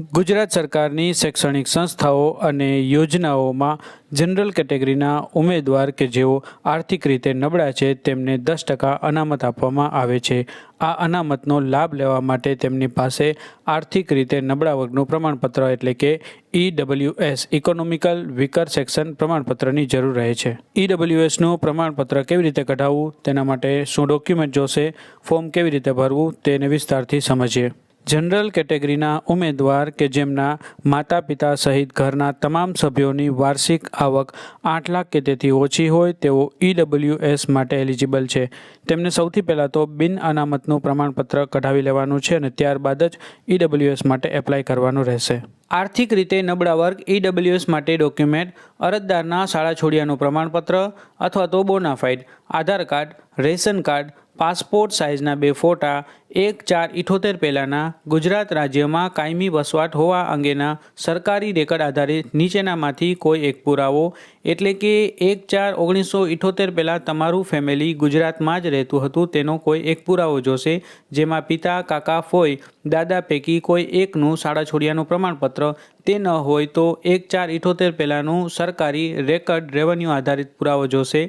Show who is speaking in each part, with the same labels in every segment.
Speaker 1: ગુજરાત સરકારની શૈક્ષણિક સંસ્થાઓ અને યોજનાઓમાં જનરલ કેટેગરીના ઉમેદવાર કે જેઓ આર્થિક રીતે નબળા છે, તેમને દસ ટકા અનામત આપવામાં આવે છે. આ અનામતનો લાભ લેવા માટે તેમની પાસે આર્થિક રીતે નબળા વર્ગનું પ્રમાણપત્ર એટલે કે ઈડબ્લ્યુએસ ઇકોનોમિકલ વિકર સેક્શન પ્રમાણપત્રની જરૂર રહે છે. ઈડબ્લ્યુએસનું પ્રમાણપત્ર કેવી રીતે કઢાવવું, તેના માટે શું ડોક્યુમેન્ટ જોશે, ફોર્મ કેવી રીતે ભરવું, તેને વિસ્તારથી સમજીએ. જનરલ કેટેગરીના ઉમેદવાર કે જેમના માતા પિતા સહિત ઘરના તમામ સભ્યોની વાર્ષિક આવક આઠ લાખ કે તેથી ઓછી હોય તેઓ ઈડબ્લ્યુએસ માટે એલિજિબલ છે. તેમને સૌથી પહેલાં તો બિન અનામતનું પ્રમાણપત્ર કઢાવી લેવાનું છે અને ત્યારબાદ જ ઈડબ્લ્યુએસ માટે એપ્લાય કરવાનું રહેશે. આર્થિક રીતે નબળા વર્ગ ઈડબ્લ્યુએસ માટે ડોક્યુમેન્ટ, અરજદારના શાળા છોડ્યાનું પ્રમાણપત્ર અથવા તો bonafide Aadhaar card, ration card passport સાઇઝના બે ફોટા, એક ચાર ઇઠોતેર પહેલાંના ગુજરાત રાજ્યમાં કાયમી વસવાટ હોવા અંગેના સરકારી રેકર્ડ આધારિત નીચેનામાંથી કોઈ એક પુરાવો, એટલે કે એક ચાર ઓગણીસો ઇઠોતેર પહેલાં તમારું ફેમિલી ગુજરાતમાં જ રહેતું હતું, તેનો કોઈ એક પુરાવો જોશે, જેમાં પિતા, કાકા ફોય દાદા પૈકી કોઈ એકનું શાળા છોડ્યાનું પ્રમાણપત્ર, તે ન હોય તો એક ચાર ઇઠોતેર પહેલાંનું સરકારી રેકર્ડ રેવન્યુ આધારિત પુરાવો જોશે,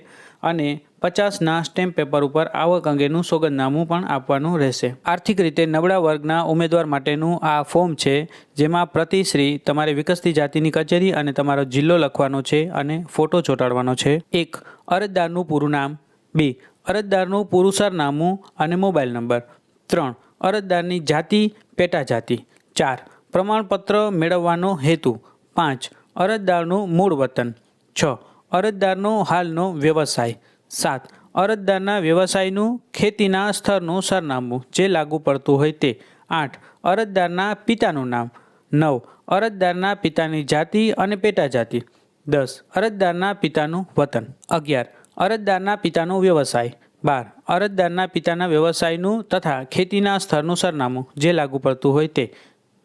Speaker 1: અને પચાસના સ્ટેમ્પ પેપર ઉપર આવક અંગેનું સોગંદનામું પણ આપવાનું રહેશે. આર્થિક રીતે નબળા વર્ગના ઉમેદવાર માટેનું આ ફોર્મ છે, જેમાં પ્રતિશ્રી તમારે વિકસતી જાતિની કચેરી અને તમારો જિલ્લો લખવાનો છે અને ફોટો ચોંટાડવાનો છે. એક, અરજદારનું પૂરું નામ. બે, અરજદારનું પૂરું સરનામું અને મોબાઈલ નંબર. ત્રણ, અરજદારની જાતિ પેટા જાતિ ચાર, પ્રમાણપત્ર મેળવવાનો હેતુ. પાંચ, અરજદારનું મૂળ વતન. છ, અરજદારનો હાલનો વ્યવસાય. સાત. અરજદારના વ્યવસાયનું, ખેતીના સ્થળનું સરનામું, જે લાગુ પડતું હોય તે. આઠ. અરજદારના પિતાનું નામ. નવ. અરજદારના પિતાની જાતિ અને પેટા જાતિ દસ. અરજદારના પિતાનું વતન. અગિયાર. અરજદારના પિતાનો વ્યવસાય. બાર. અરજદારના પિતાના વ્યવસાયનું તથા ખેતીના સ્થળનું સરનામું, જે લાગુ પડતું હોય તે.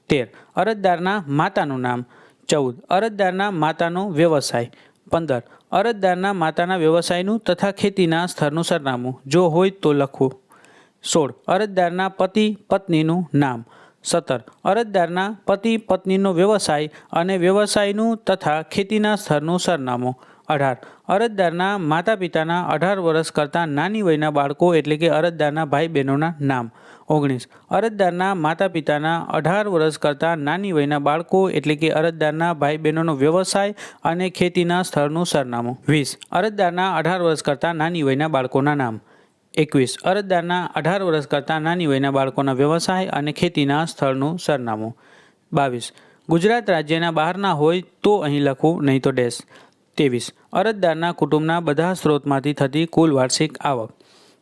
Speaker 1: તેર. અરજદારના માતાનું નામ. ચૌદ. અરજદારના માતાનો વ્યવસાય. પંદર. અરજદારના માતાના વ્યવસાયનું તથા ખેતીના સ્થળનું સરનામું. જો હોય તો લખવું સોળ. અરજદારના પતિ પત્નીનું નામ. સત્તર. અરજદારના પતિ પત્નીનો વ્યવસાય અને વ્યવસાયનું તથા ખેતીના સ્થળનું સરનામું. અઢાર. અરજદારના માતા પિતાના અઢાર વર્ષ કરતાં નાની વયના બાળકો એટલે કે અરજદારના ભાઈ બહેનોના નામ. ઓગણીસ. અરજદારના માતા પિતાના અઢાર વર્ષ કરતાં નાની વયના બાળકો એટલે કે અરજદારના ભાઈ બહેનોનો વ્યવસાય અને ખેતીના સ્થળનું સરનામું. વીસ. અરજદારના અઢાર વર્ષ કરતાં નાની વયના બાળકોના નામ. એકવીસ. અરજદારના અઢાર વર્ષ કરતાં નાની વયના બાળકોના વ્યવસાય અને ખેતીના સ્થળનું સરનામું. બાવીસ. ગુજરાત રાજ્યના બહારના હોય તો અહીં લખવું નહીં તો ડેશ. ત્રેવીસ. અરજદારના કુટુંબના બધા સ્ત્રોતમાંથી થતી કુલ વાર્ષિક આવક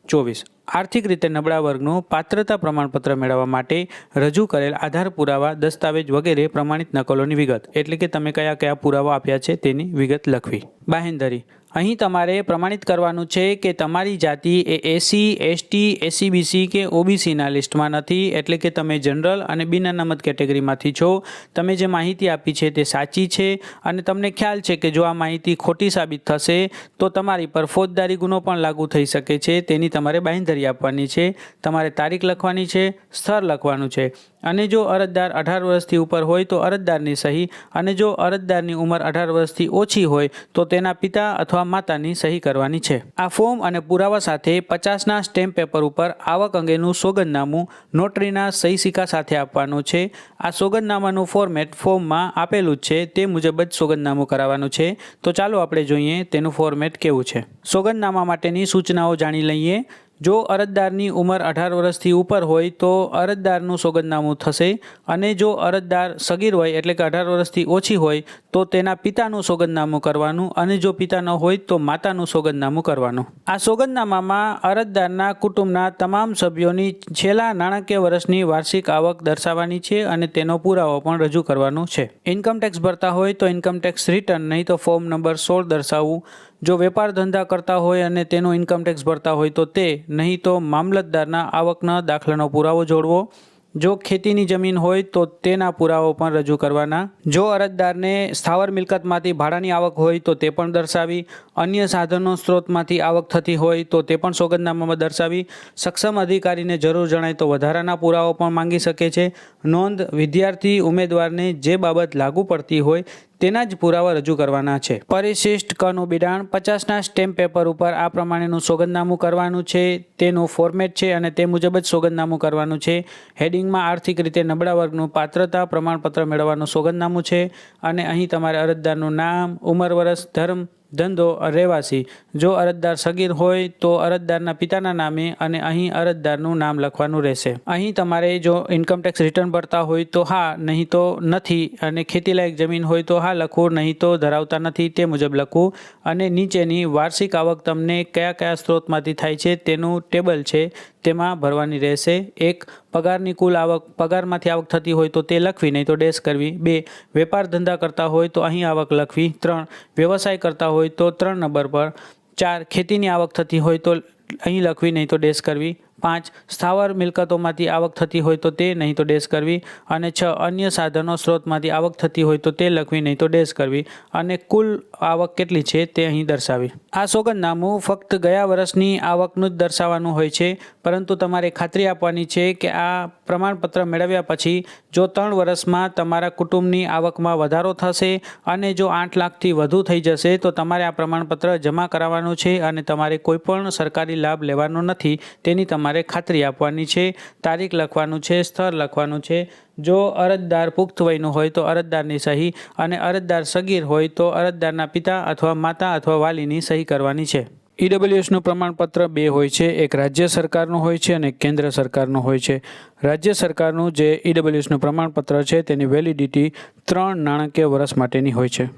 Speaker 1: ચોવીસ. આર્થિક રીતે નબળા વર્ગનું પાત્રતા પ્રમાણપત્ર મેળવવા માટે રજૂ કરેલ આધાર પુરાવા, દસ્તાવેજ વગેરે પ્રમાણિત નકલોની વિગત. એટલે કે તમે કયા કયા પુરાવા આપ્યા છે તેની વિગત લખવી. બાહેંધરી, અહીં તમારે પ્રમાણિત કરવાનું છે કે તમારી જાતિ એ એસી એસટી એસીબીસી કે ઓબીસીના લિસ્ટમાં નથી. એટલે કે તમે જનરલ અને બિન અનામત કેટેગરીમાંથી છો. તમે જે માહિતી આપી છે તે સાચી છે. અને તમને ખ્યાલ છે કે જો આ માહિતી ખોટી સાબિત થશે, તો તમારી પર ફોજદારી ગુનો પણ લાગુ થઈ શકે છે. તેની તમારે બાંહેધરી આપવાની છે, તમારે તારીખ લખવાની છે, સ્થળ લખવાનું છે. અને જો અરજદાર અઢાર વર્ષથી ઉપર હોય તો અરજદારની સહી, અને જો અરજદારની ઉંમર અઢાર વર્ષથી ઓછી હોય તો તેના પિતા અથવા માતાની સહી કરવાની છે. આ ફોર્મ અને પુરાવા સાથે પચાસના સ્ટેમ્પ પેપર ઉપર આવક અંગેનું સોગંદનામું નોટરીના સહી સિક્કા સાથે આપવાનું છે. આ સોગંદનામાનું ફોર્મેટ ફોર્મમાં આપેલું જ છે, તે મુજબ જ સોગંદનામું કરાવવાનું છે. તો ચાલો આપણે જોઈએ તેનું ફોર્મેટ કેવું છે. સોગંદનામા માટેની સૂચનાઓ જાણી લઈએ. જો અરજદારની ઉંમર અઢાર વર્ષથી ઉપર હોય તો અરજદારનું સોગંદનામું થશે અને જો અરજદાર સગીર હોય એટલે કે અઢાર વર્ષથી ઓછી હોય તો તેના પિતાનું સોગંદનામું કરવાનું અને જો પિતા ન હોય તો માતાનું સોગંદનામું કરવાનું. આ સોગંદનામામાં અરજદારના કુટુંબના તમામ સભ્યોની છેલ્લા નાણાકીય વર્ષની વાર્ષિક આવક દર્શાવવાની છે અને તેનો પુરાવો પણ રજૂ કરવાનો છે. ઇન્કમ ટેક્સ ભરતા હોય તો ઇન્કમટેક્સ રિટર્ન નહીં તો ફોર્મ નંબર સોળ દર્શાવવું જો વેપાર ધંધા કરતા હોય અને તેનો ઇન્કમ ટેક્સ ભરતા હોય તો તે, નહીં તો મામલતદારના આવકના દાખલાનો પુરાવો જોડવો. જો ખેતીની જમીન હોય તો તેના પુરાવો પણ રજૂ કરવાના. જો અરજદારને સ્થાવર મિલકતમાંથી ભાડાની આવક હોય તો તે પણ દર્શાવી. અન્ય સાધનો સ્ત્રોતમાંથી આવક થતી હોય તો તે પણ સોગંદનામામાં દર્શાવી. સક્ષમ અધિકારીને જરૂર જણાય તો વધારાના પુરાવો પણ માંગી શકે છે. નોંધ, વિદ્યાર્થી ઉમેદવારને જે બાબત લાગુ પડતી હોય તેના જ પુરાવા રજૂ કરવાના છે. પરિશિષ્ટ કનું બિડાણ પચાસના સ્ટેમ્પ પેપર ઉપર આ પ્રમાણેનું સોગંદનામું કરવાનું છે, તેનું ફોર્મેટ છે અને તે મુજબ જ સોગંદનામું કરવાનું છે. હેડિંગમાં આર્થિક રીતે નબળા વર્ગનું પાત્રતા પ્રમાણપત્ર મેળવવાનું સોગંદનામું છે અને અહીં તમારે અરજદારનું નામ, ઉંમર, વર્ષ, ધર્મ ધંધો રહેવાસી. જો અરજદાર સગીર હોય તો અરજદારના પિતાના નામે અને અહીં અરજદારનું નામ લખવાનું રહેશે. અહીં તમારે જો ઇન્કમટેક્સ રિટર્ન ભરતા હોય તો હા, નહીં તો નથી. અને ખેતીલાયક જમીન હોય તો હા લખવું નહીં તો ધરાવતા નથી. તે મુજબ લખવું અને નીચેની વાર્ષિક આવક તમને કયા કયા સ્ત્રોતમાંથી થાય છે તેનું ટેબલ છે, તેમાં ભરવાની રહેશે. એક, પગારની કુલ આવક, પગારમાંથી આવક થતી હોય તો તે લખવી, નહીં તો ડેશ કરવી. બે, વેપાર ધંધા કરતા હોય તો અહીં આવક લખવી. ત્રણ, વ્યવસાય કરતા હોય તો ત્રણ નંબર પર. ચાર ખેતીની આવક થતી હોય તો અહીં લખવી, નહીં તો ડેશ કરવી. પાંચ સ્થાવર મિલકતોમાંથી આવક થતી હોય તો તે નહીં તો ડેશ કરવી અને છ અન્ય સાધનો સ્ત્રોતમાંથી આવક થતી હોય તો તે લખવી નહીં તો ડેશ કરવી. અને કુલ આવક કેટલી છે તે અહીં દર્શાવી. આ સોગંદનામું ફક્ત ગયા વર્ષની આવકનું જ દર્શાવવાનું હોય છે, પરંતુ તમારે ખાતરી આપવાની છે કે આ પ્રમાણપત્ર મેળવ્યા પછી જો ત્રણ વર્ષમાં તમારા કુટુંબની આવકમાં વધારો થશે અને જો આઠ લાખથી વધુ થઈ જશે, તો તમારે આ પ્રમાણપત્ર જમા કરાવવાનું છે અને તમારે કોઈપણ સરકારી લાભ લેવાનો નથી. તેની તમારે ખાતરી આપવાની છે, તારીખ લખવાનું છે, સ્થળ લખવાનું છે. જો અરજદાર પુખ્ત વયનું હોય તો અરજદારની સહી અને અરજદાર સગીર હોય તો અરજદારના પિતા અથવા માતા અથવા વાલીની સહી કરવાની છે. ઈડબ્લ્યુએસનું પ્રમાણપત્ર બે હોય છે, એક રાજ્ય સરકારનું હોય છે અને કેન્દ્ર સરકારનું હોય છે. રાજ્ય સરકારનું જે ઈડબ્લ્યુએસનું પ્રમાણપત્ર છે તેની વેલિડિટી ત્રણ નાણાકીય વર્ષ માટેની હોય છે.